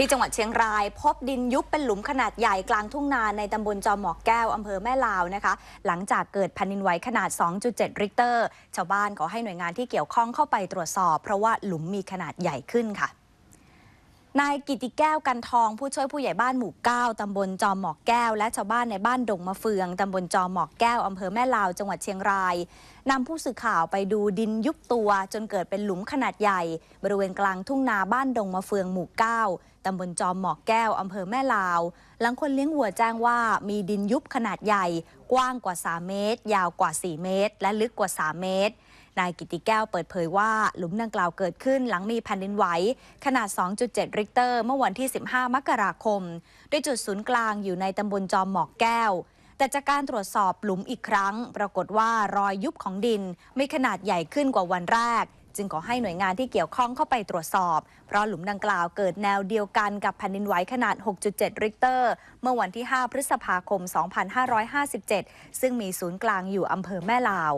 ที่จังหวัดเชียงราย พบดินยุบเป็นหลุมขนาดใหญ่กลางทุ่งนาในตำบลจอมหมอกแก้วอำเภอแม่ลาวนะคะ หลังจากเกิดแผ่นดินไหวขนาด 2.7 ริกเตอร์ ชาวบ้านขอให้หน่วยงานที่เกี่ยวข้องเข้าไปตรวจสอบ เพราะว่าหลุมมีขนาดใหญ่ขึ้นค่ะ นายกิติแก้วกันทองผู้ช่วยผู้ใหญ่บ้านหมู่ 9 ตำบลจอมหมอกแก้ว และชาวบ้านในบ้านดงมะเฟือง ตำบลจอมหมอกแก้ว อำเภอแม่ลาว จังหวัดเชียงรายนำผู้สื่อข่าวไปดูดินยุบตัว จนเกิดเป็นหลุมขนาดใหญ่ บริเวณกลางทุ่งนาบ้านดงมะเฟืองหมู่ 9 ตำบลจอมหมอกแก้ว อำเภอแม่ลาว หลังคนเลี้ยงวัวแจ้งว่ามีดินยุบขนาดใหญ่ กว้างกว่า 3 เมตร ยาวกว่า 4 เมตร และลึกกว่า 3 เมตร นายกิติแก้วเปิดเผยว่าหลุมดังกล่าวเกิดขึ้นหลังมีแผ่นดินไหวขนาด 2.7 ริกเตอร์ เมื่อวันที่ 15 มกราคม โดยจุดศูนย์กลางอยู่ในตำบลจอมหมอกแก้ว แต่จากการตรวจสอบหลุมอีกครั้ง ปรากฏว่ารอยยุบของดินมีขนาดใหญ่ขึ้นกว่าวันแรกจึงขอให้หน่วยงานที่เกี่ยวข้องเข้าไปตรวจสอบ เพราะหลุมดังกล่าวเกิดแนวเดียวกันกับแผ่นดินไหวขนาด 6.7 ริกเตอร์ เมื่อวันที่ 5 พฤษภาคม 2557 ซึ่งมีศูนย์กลางอยู่อำเภอแม่ลาว